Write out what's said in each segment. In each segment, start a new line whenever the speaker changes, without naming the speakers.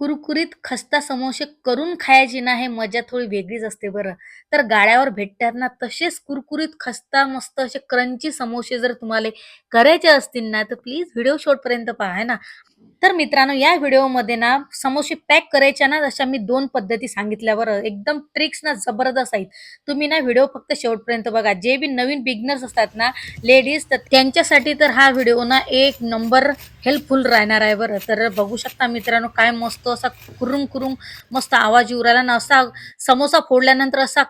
कुरकुरीत खस्ता समोसे करून खायची ना हे मजा थोडी वेगळीच असते बरं. तर गाड्यावर भेटतात ना तसेच कुरकुरीत खस्ता मस्त असे क्रंची समोसे जर तुम्हाला करायचे असतील ना, तर प्लीज व्हिडिओ शॉर्टपर्यंत पहा ना. तर मित्रांनो या व्हिडिओमध्ये ना समोसे पॅक करायच्या ना अशा मी दोन पद्धती सांगितल्या बरं. एकदम ट्रिक्स ना जबरदस्त आहेत. तुम्ही ना व्हिडिओ फक्त शेवटपर्यंत बघा. जे बी नवीन बिगनर्स असतात ना लेडीज तर त्यांच्यासाठी तर हा व्हिडिओ ना एक नंबर हेल्पफुल राहणार आहे बरं. तर बघू शकता मित्रांनो काय मस्त असा कुरुंग कुरुंग मस्त आवाज येऊ राहिला ना असा समोसा फोडल्यानंतर असा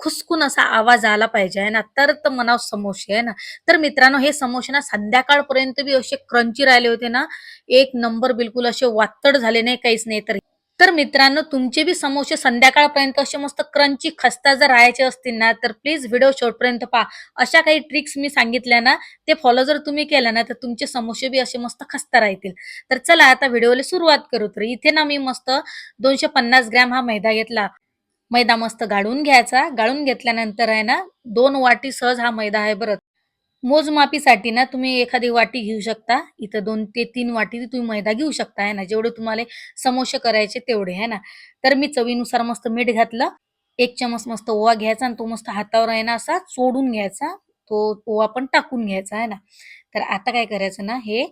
खुसकून असा आवाज आला पाहिजे आहे ना? तर तर मनाव समोसे आहे ना? तर मित्रांनो हे समोसे ना संध्याकाळपर्यंत बी असे क्रंची राहिले होते ना? एक नंबर बिलकुल असे वातड झाले नाही काहीच नाही तर. तर मित्रांनो तुमचे बी समोसे संध्याकाळपर्यंत असे मस्त क्रंची खस्ता जर राहायचे असतील ना? तर प्लीज व्हिडिओ शेवटपर्यंत पहा. अशा काही ट्रिक्स मी सांगितल्या ना ते फॉलो जर तुम्ही केलं ना तर तुमचे समोसे बी असे मस्त खस्ता राहतील. तर चला आता व्हिडिओला सुरुवात करू. तर इथे ना मी मस्त दोनशे पन्नास ग्रॅम हा मैदा घेतला. मैदा मस्त गाळून घ्यायचा. गाळून घेतल्यानंतर आहे ना दोन वाटी सहज हा मैदा आहे बरं. मोजमापीसाठी ना तुम्ही एखादी वाटी घेऊ शकता. इथं दोन ते तीन वाटी तुम्ही मैदा घेऊ शकता आहे ना. जेवढे तुम्हाला समोसे करायचे तेवढे आहे ना. तर मी चवीनुसार मस्त मीठ घातलं. एक चमच मस्त ओवा घ्यायचा आणि तो मस्त हातावर आहे ना असा चोडून घ्यायचा. तो ओवा पण टाकून घ्यायचा आहे ना. तर आता काय करायचं ना हे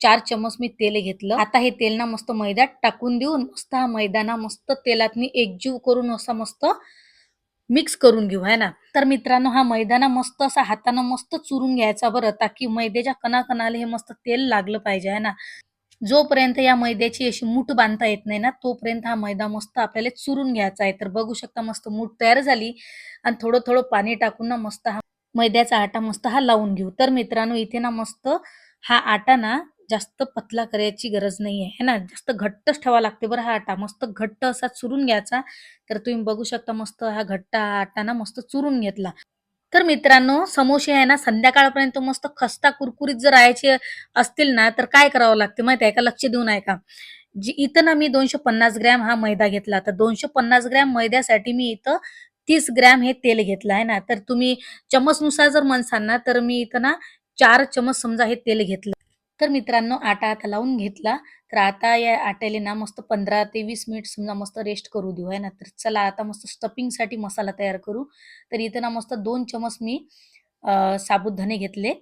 चार चमच मी तेल घेतलं. आता हे तेल ना मस्त मैद्यात टाकून देऊन मस्त हा मैदा ना मस्त तेलात मी एकजीव करून असा मस्त मिक्स करून घेऊ है ना? तर मित्रांनो हा मैदाना मस्त असा हातानं मस्त चुरून घ्यायचा बरं ताकी मैद्याच्या कणाकणाला हे मस्त तेल लागलं पाहिजे है ना? जोपर्यंत या मैद्याची अशी मूठ बांधता येत नाही ना तोपर्यंत हा मैदा मस्त आपल्याला चुरून घ्यायचा आहे. तर बघू शकता मस्त मूठ तयार झाली आणि थोडं थोडं पाणी टाकून ना मस्त हा मैद्याचा आटा मस्त हा लावून घेऊ. तर मित्रांनो इथे ना मस्त हा आटा ना जास्त पतला करायची गरज नाही आहे ना? जास्त घट्टच ठेवा लागते बरं हा आटा. मस्त घट्ट असा चुरून घ्यायचा. तर तुम्ही बघू शकता मस्त हा घट्ट आटा ना मस्त चुरून घेतला. तर मित्रांनो समोसे आहे ना संध्याकाळपर्यंत मस्त खस्ता कुरकुरीत जर राहायचे असतील ना तर काय करावं लागते माहिती आहे का? लक्ष देऊन आहे का जी इथं ना मी दोनशे पन्नास ग्रॅम हा मैदा घेतला. तर दोनशे पन्नास ग्रॅम मैद्यासाठी मी इथं तीस ग्रॅम हे तेल घेतलं आहे ना. तर तुम्ही चमचनुसार जर म्हणसाल ना तर मी इथं ना चार चमच समजा हे तेल घेतलं. तर मित्रांनो आटा आता लावून घेतला. तर आता या आट्याले ना मस्त पंधरा ते वीस मिनिट समजा मस्त रेस्ट करू देऊ आहे ना? तर चला आता मस्त स्टफिंगसाठी मसाला तयार करू. तर इथं ना मस्त दोन चमच मी साबुत धने घेतले.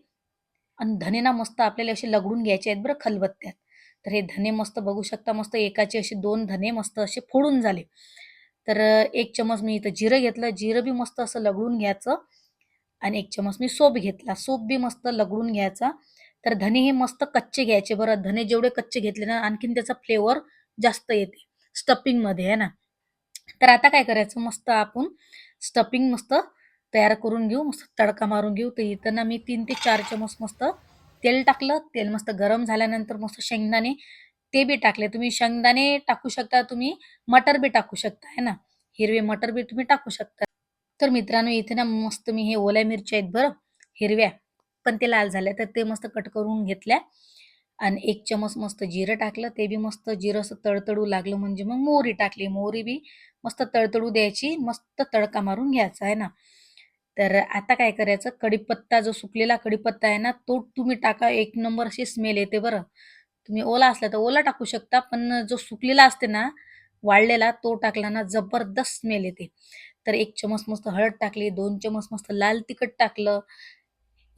आणि धने ना मस्त आपल्याला असे लगडून घ्यायचे आहेत बरं खलबत्त्यात. तर हे धने मस्त बघू शकता मस्त एकाचे असे दोन धने मस्त असे फोडून झाले. तर एक चमच मी इथं जिरं घेतलं. जिरं बी मस्त असं लगडून घ्यायचं. आणि एक चमच मी सोप घेतला. सोप बी मस्त लगडून घ्यायचा. तर धने हे मस्त कच्चे घ्यायचे. बरं धने जेवढे कच्चे घेतले ना आणखीन त्याचा फ्लेवर जास्त येते. स्टफिंगमध्ये आहे ना? तर आता काय करायचं? मस्त आपण स्टफिंग मस्त तयार करून घेऊ. मस्त तडका मारून घेऊ. तर इथं ना मी तीन ते चार चमच मस्त तेल टाकलं. तेल मस्त गरम झाल्यानंतर मस्त शेंगदाणे ते बी टाकले. तुम्ही शेंगदाणे टाकू शकता तुम्ही मटर बी टाकू शकता है ना? हिरवे मटर बी तुम्ही टाकू शकता. तर मित्रांनो इथे ना मस्त मी हे ओल्या मिरच्या आहेत बरं हिरव्या. पण ते लाल झाल्या. तर ते मस्त कट करून घेतल्या. आणि एक चमच मस्त जिरं टाकलं. ते बी मस्त जिरं असं तळतळू लागलं म्हणजे मग मोहरी टाकली. मोहरी बी मस्त तळतळू द्यायची. मस्त तडका मारून घ्यायचा आहे ना? तर आता काय करायचं? कढीपत्ता जो सुकलेला कढीपत्ता आहे ना तो तुम्ही टाका. एक नंबर अशी स्मेल येते बरं. तुम्ही ओला असला तर ओला टाकू शकता पण जो सुकलेला असते ना वाळलेला तो टाकला ना जबरदस्त स्मेल येते. तर एक चमच मस्त हळद टाकली. दोन चमच मस्त लाल तिखट टाकलं.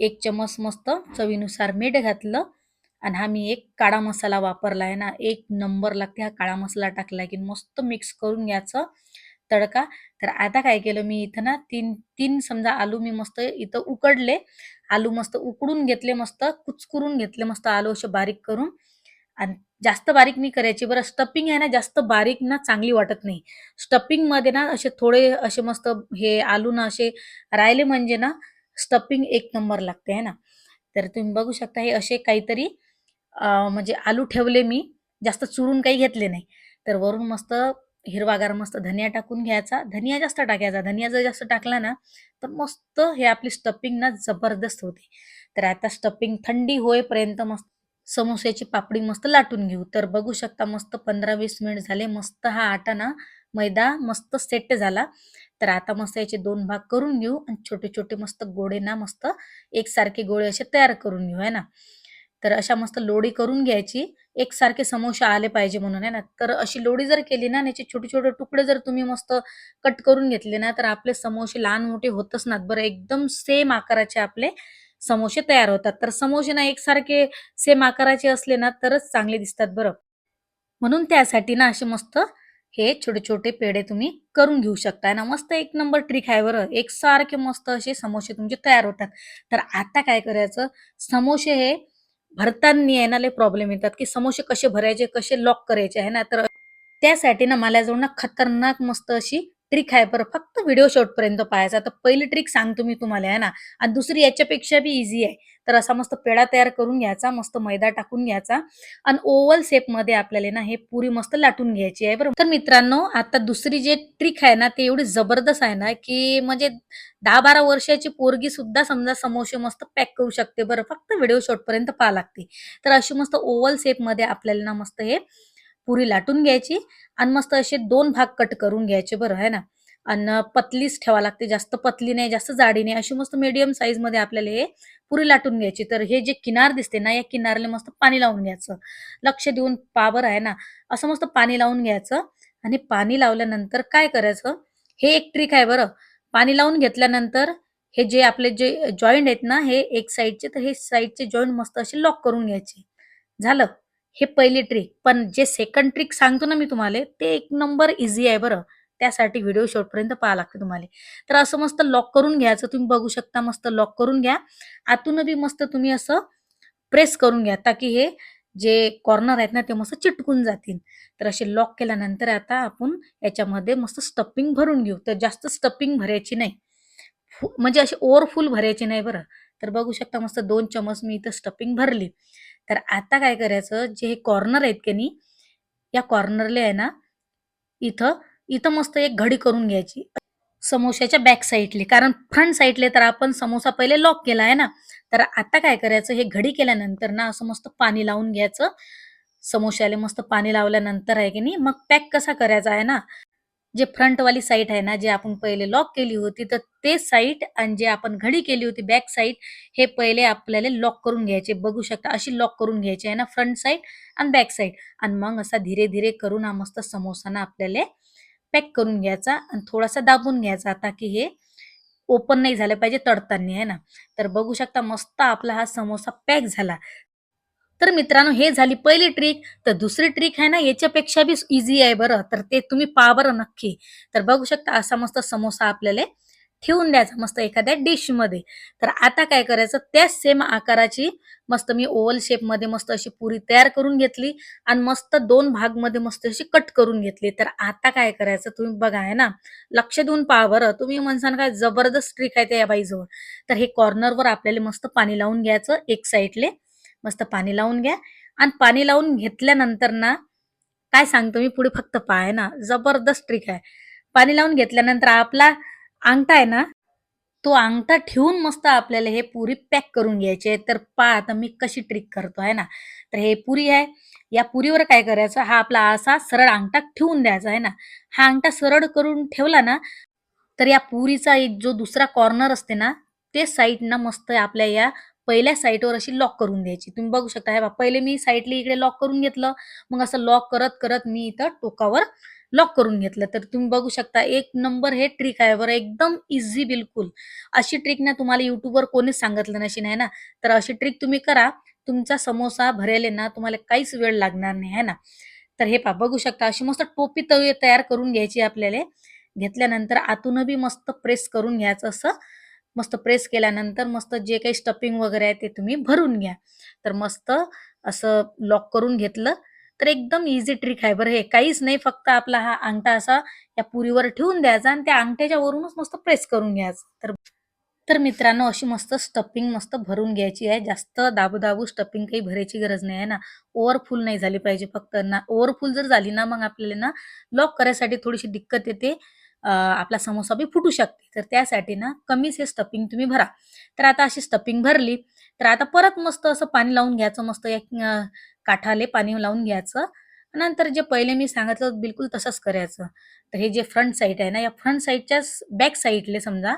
एक चमच मस्त चवीनुसार मीठ घातलं आणि हा मी एक काळा मसाला वापरला आहे ना एक नंबर लागते हा काळा मसाला टाकला की मस्त मिक्स करून घ्यायचं तडका. तर आता काय केलं मी इथं ना तीन तीन समजा आलू मी मस्त इथं उकडले. आलू मस्त उकडून घेतले मस्त कुचकुरून घेतले मस्त आलू असे बारीक करून. आणि जास्त बारीक नाही करायची बरं स्टफिंग आहे ना जास्त बारीक ना चांगली वाटत नाही. स्टफिंगमध्ये ना असे थोडे असे मस्त हे आलू ना असे राहिले म्हणजे ना स्टपिंग एक नंबर लागते आहे ना? तर तुम्ही बघू शकता हे असे काहीतरी म्हणजे आलू ठेवले मी जास्त चुरून काही घेतले नाही. तर वरून मस्त हिरवागार मस्त धनिया टाकून घ्यायचा. धनिया जास्त टाकायचा. धनिया जर जास्त टाकला ना तर मस्त हे आपली स्टफिंग ना जबरदस्त होते. तर आता स्टपिंग थंडी होईपर्यंत मस्त समोस्याची पापडी मस्त लाटून घेऊ. तर बघू शकता मस्त पंधरा वीस मिनिट झाले मस्त हा आटा ना मैदा मस्त सेट झाला. तर आता मस्त याचे दोन भाग करून घेऊ आणि छोटे छोटे मस्त गोळे ना मस्त एकसारखे गोळे असे तयार करून घेऊ आहे ना? तर अशा मस्त लोडी करून घ्यायची. एकसारखे समोसे आले पाहिजे म्हणून आहे ना? तर अशी लोडी जर केली ना याचे छोटे छोटे तुकडे जर तुम्ही मस्त कट करून घेतले ना तर आपले समोसे लहान मोठे होतच नाहीत बरं. एकदम सेम आकाराचे आपले समोसे तयार होतात. तर समोसे ना एकसारखे सेम आकाराचे असले ना तरच चांगले दिसतात बरं. म्हणून त्यासाठी ना असे मस्त हे छोटे छोटे पेढे तुम्ही करून घेऊ शकता ना मस्त एक नंबर ट्रिक आहे बरं. एक सारखे मस्त असे समोसे तुमचे तयार होतात. तर आता काय करायचं? समोसे हे भरताना आहे ना लय प्रॉब्लेम येतात की समोसे कसे भरायचे कसे लॉक करायचे आहे ना? तर त्यासाठी ना माझ्याजवळ ना खतरनाक मस्त अशी ट्रिक आहे. बरं फक्त व्हिडिओ पर्यंत पाहायचा. तर पहिली ट्रिक सांगतो मी तुम्हाला आहे ना? आणि दुसरी याच्यापेक्षा बी इझी आहे. तर असा मस्त पेढा तयार करून घ्यायचा मस्त मैदा टाकून घ्यायचा. आणि ओव्हल शेपमध्ये आपल्याला ना हे पुरी मस्त लाटून घ्यायची आहे बरं तर मित्रांनो आता दुसरी जे ट्रिक आहे ना ते एवढी जबरदस्त आहे ना की म्हणजे दहा बारा वर्षाची पोरगी सुद्धा समजा समोसे मस्त पॅक करू शकते. बरं फक्त व्हिडिओ पर्यंत पाहा लागते. तर अशी मस्त ओव्हल शेपमध्ये आपल्याला ना मस्त हे पुरी लाटून घ्यायची आणि मस्त असे दोन भाग कट करून घ्यायचे बरं आहे ना? आणि पतलीच ठेवा लागते जास्त पतली नाही जास्त जाडी नाही अशी मस्त मीडियम साईजमध्ये आपल्याला हे पुरी लाटून घ्यायची. तर हे जे किनार दिसते ना या किनारला मस्त पाणी लावून घ्यायचं. लक्ष देऊन पावर आहे ना? असं मस्त पाणी लावून घ्यायचं आणि पाणी लावल्यानंतर काय करायचं? हे एक ट्रिक आहे बरं. पाणी लावून घेतल्यानंतर हे जे आपले जे जॉईंट आहेत ना हे एक साईडचे तर हे साईडचे जॉईंट मस्त असे लॉक करून घ्यायचे. झालं? हे पहिली ट्रिक पण जे सेकंड ट्रिक सांगतो ना मी तुम्हाला ते एक नंबर इझी आहे बरं. त्यासाठी व्हिडिओ शेवटपर्यंत पाहा लागते तुम्हाला. तर असं मस्त लॉक करून घ्यायचं. तुम्ही बघू शकता मस्त लॉक करून घ्या. आतून बी मस्त तुम्ही असं प्रेस करून घ्या. ताकी हे जे कॉर्नर आहेत ना ते मस्त चिटकून जातील. तर असे लॉक केल्यानंतर आता आपण याच्यामध्ये मस्त स्टपिंग भरून घेऊ. तर जास्त स्टपिंग भरायची नाही. म्हणजे अशी ओव्हरफुल भरायची नाही बरं. तर बघू शकता मस्त दोन चमच मी इथं स्टपिंग भरली. तर आता काय करायचं? जे हे कॉर्नर आहेत की नाही या कॉर्नरले आहे ना इथं इथं मस्त एक घडी करून घ्यायची. समोश्याच्या बॅक साईडले कारण फ्रंट साईडले तर आपण समोसा पहिले लॉक केला आहे ना? तर आता काय करायचं? हे घडी केल्यानंतर ना असं मस्त पाणी लावून घ्यायचं. समोश्याला मस्त पाणी लावल्यानंतर आहे की नाही मग पॅक कसा करायचा आहे ना? जे फ्रंटवाली साईट आहे ना जे आपण पहिले लॉक केली होती तर ते साईट आणि जे आपण घडी केली होती बॅक साईड हे पहिले आपल्याला लॉक करून घ्यायचे. बघू शकता अशी लॉक करून घ्यायची आहे ना फ्रंट साईड आणि बॅक साईड आणि मग असा धीरे धीरे करून हा मस्त समोसाना आपल्याला पॅक करून घ्यायचा आणि थोडासा दाबून घ्यायचा. आता की हे ओपन नाही झालं पाहिजे तडताना आहे ना? तर बघू शकता मस्त आपला हा समोसा पॅक झाला. तर मित्रांनो हे झाली पहिली ट्रिक तर दुसरी ट्रिक आहे ना याच्यापेक्षा बी इझी आहे बरं. तर ते तुम्ही पा बरं नक्की. तर बघू शकता असा मस्त समोसा आपल्याला ठेवून द्यायचा मस्त एखाद्या डिशमध्ये. तर आता काय करायचं त्याच सेम आकाराची मस्त मी ओव्हल शेपमध्ये मस्त अशी पुरी तयार करून घेतली आणि मस्त दोन भागमध्ये मस्त अशी कट करून घेतली. तर आता काय करायचं तुम्ही बघा आहे ना? लक्ष देऊन पहा बरं. तुम्ही म्हणसान काय जबरदस्त ट्रिक आहे त्या या बाईजवळ. तर हे कॉर्नरवर आपल्याला मस्त पाणी लावून घ्यायचं एक साईडले मस्त पाणी लावून घ्या. आणि पाणी लावून घेतल्यानंतर ना काय सांगतो मी पुढे फक्त पाय ना जबरदस्त ट्रिक आहे. पाणी लावून घेतल्यानंतर आपला अंगठा आहे ना तो अंगठा ठेवून मस्त आपल्याला हे पुरी पॅक करून घ्यायचे. तर पहा आता मी कशी ट्रिक करतो आहे ना? तर हे पुरी आहे. या पुरीवर काय करायचं हा आपला असा सरळ अंगठा ठेवून द्यायचा आहे ना? हा अंगठा सरळ करून ठेवला ना तर या पुरीचा एक जो दुसरा कॉर्नर असते ना ते साईड ना मस्त आपल्या या पहिल्या साईटवर अशी लॉक करून द्यायची. तुम्ही बघू शकता हे बा पहिले मी साईटली इकडे लॉक करून घेतलं मग असं लॉक करत करत मी इथं टोकावर लॉक करून घेतलं. तर तुम्ही बघू शकता एक नंबर हे ट्रिक आहे बरं एकदम इझी बिलकुल. अशी ट्रिक ना तुम्हाला युट्यूबवर कोणीच सांगितलं नशी नाही ना? तर अशी ट्रिक तुम्ही करा तुमचा समोसा भरेल ना तुम्हाला काहीच वेळ लागणार नाही है ना? तर हे पा बघू शकता अशी मस्त टोपी तवी तयार करून घ्यायची आपल्याला. घेतल्यानंतर आतून बी मस्त प्रेस करून घ्यायचं असं मस्त प्रेस केल्यानंतर मस्त जे काही स्टफिंग वगैरे आहे ते तुम्ही भरून घ्या. तर मस्त असं लॉक करून घेतलं तर एकदम इझी ट्रिक आहे. बरं हे काहीच नाही फक्त आपला हा अंगठा असा या पुरीवर ठेवून द्यायचा आणि त्या अंगठ्याच्या वरूनच मस्त प्रेस करून घ्यायचं. तर तर मित्रांनो अशी मस्त स्टफिंग मस्त भरून घ्यायची आहे. जास्त दाबू दाबू स्टफिंग काही भरायची गरज नाही आहे ना. ओव्हरफुल नाही झाली पाहिजे फक्त ना. ओव्हरफुल जर झाली ना मग आपल्याला ना लॉक करायसाठी थोडीशी दिक्कत येते. आपला समोसा बी फुटू शकते. तर त्यासाठी ना कमीच हे स्टफिंग तुम्ही भरा. तर आता अशी स्टफिंग भरली तर आता परत मस्त असं पाणी लावून घ्यायचं मस्त एक काठाले पाणी लावून घ्यायचं. नंतर जे पहिले मी सांगितलं बिलकुल तसंच करायचं. तर हे जे फ्रंट साईड आहे ना या फ्रंट साईडच्या बॅक साईडले समजा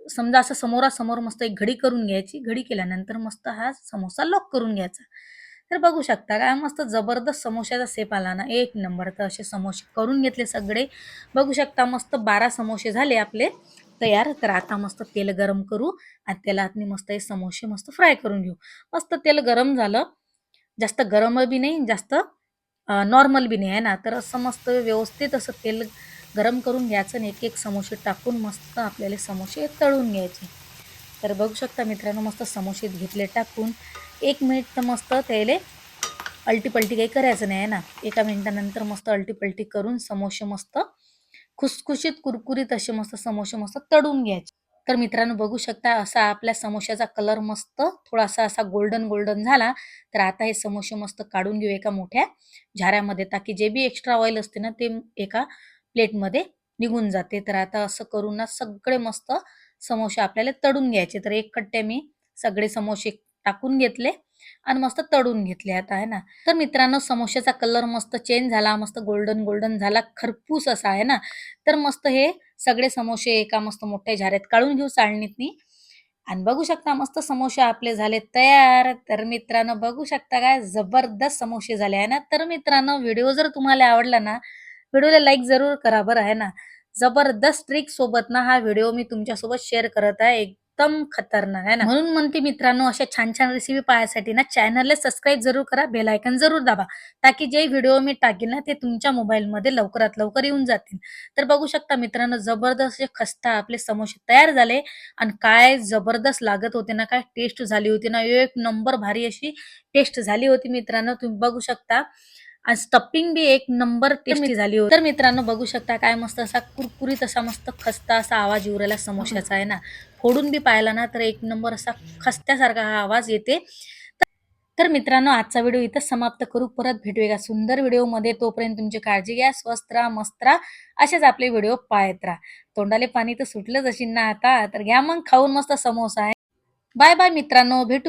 समजा असं समोरासमोर मस्त एक घडी करून घ्यायची. घडी केल्यानंतर मस्त हा समोसा लॉक करून घ्यायचा. तर बघू शकता काय मस्त जबरदस्त समोशाचा सेप आला ना. एक नंबर तर असे समोसे करून घेतले सगळे. बघू शकता मस्त बारा समोसे झाले आपले तयार. तर आता मस्त तेल गरम करू आणि तेलातनी मस्त हे समोसे मस्त फ्राय करून घेऊ. मस्त तेल गरम झालं. जास्त गरम बी नाही जास्त नॉर्मल बी नाही आहे ना? तर असं मस्त व्यवस्थित असं तेल गरम करून घ्यायचं आणि एक एक समोसे टाकून मस्त आपल्याला समोसे तळून घ्यायचे. तर बघू शकता मित्रांनो मस्त समोसेत घेतले टाकून. एक मिनिट तर मस्त त्याले अल्टीपलटी काही करायचं नाही आहे ना? एका मिनिटानंतर मस्त अल्टीपलटी करून समोसे मस्त खुसखुशीत कुरकुरीत असे मस्त समोसे मस्त तळून घ्यायचे. तर मित्रांनो बघू शकता असा आपल्या समोश्याचा कलर मस्त थोडासा असा गोल्डन गोल्डन झाला. तर आता हे समोसे मस्त काढून घेऊ एका मोठ्या झाऱ्यामध्ये ताकी जे बी एक्स्ट्रा ऑइल असते ना ते एका प्लेटमध्ये निघून जाते. तर आता असं करून ना सगळे मस्त समोसे आपल्याला तळून घ्यायचे. तर एक कट्टे मी सगळे समोसे टाकून घेतले आणि मस्त तळून घेतले. आता आहे ना? तर मित्रांनो समोश्याचा कलर मस्त चेंज झाला. मस्त गोल्डन गोल्डन झाला. खरपूस असा आहे ना? तर मस्त हे सगळे समोसे एका मस्त मोठ्या झाऱ्यात काढून घेऊ चाळणीतनी. आणि बघू शकता मस्त समोसे आपले झाले तयार. तर मित्रांनो बघू शकता काय जबरदस्त समोसे झाले आहे ना? तर मित्रांनो व्हिडिओ जर तुम्हाला आवडला ना व्हिडिओला लाईक जरूर करा बरं आहे ना? जबरदस्त ट्रिक सोबत ना हा व्हिडिओ मी तुमच्यासोबत शेअर करत आहे. एकदम खतरनाक आहे ना? म्हणून म्हणते मित्रांनो अशा छान छान रेसिपी पाहायसाठी ना चॅनलला सबस्क्राईब जरूर करा. बेल आयकन जरूर दाबा. ताकी जे व्हिडिओ मी टाकेल ना ते तुमच्या मोबाईलमध्ये लवकरात लवकर येऊन जातील. तर बघू शकता मित्रांनो जबरदस्त खस्ता आपले समोसे तयार झाले. आणि काय जबरदस्त लागत होते ना काय टेस्ट झाली होती ना. एक नंबर भारी अशी टेस्ट झाली होती मित्रांनो. तुम्ही बघू शकता. आणि स्टफिंग बी एक नंबर टेस्टी झाली होती. तर मित्रांनो बघू शकता काय मस्त असा कुरकुरीत असा मस्त खस्ता असा आवाज राहिला समोशाचा आहे ना? फोडून बी पाहिला ना तर एक नंबर असा खस्त्यासारखा हा आवाज येते. तर मित्रांनो आजचा व्हिडिओ इथं समाप्त करू. परत भेटू एका सुंदर व्हिडिओमध्ये तोपर्यंत तुमची काळजी घ्या स्वस्त राहा मस्त राहा. असेच आपले व्हिडिओ पाहत राहा. तोंडाले पाणी तर सुटलंच असेल ना आता तर घ्या मग खाऊन मस्त समोसा आहे बाय बाय मित्रांनो. भेटू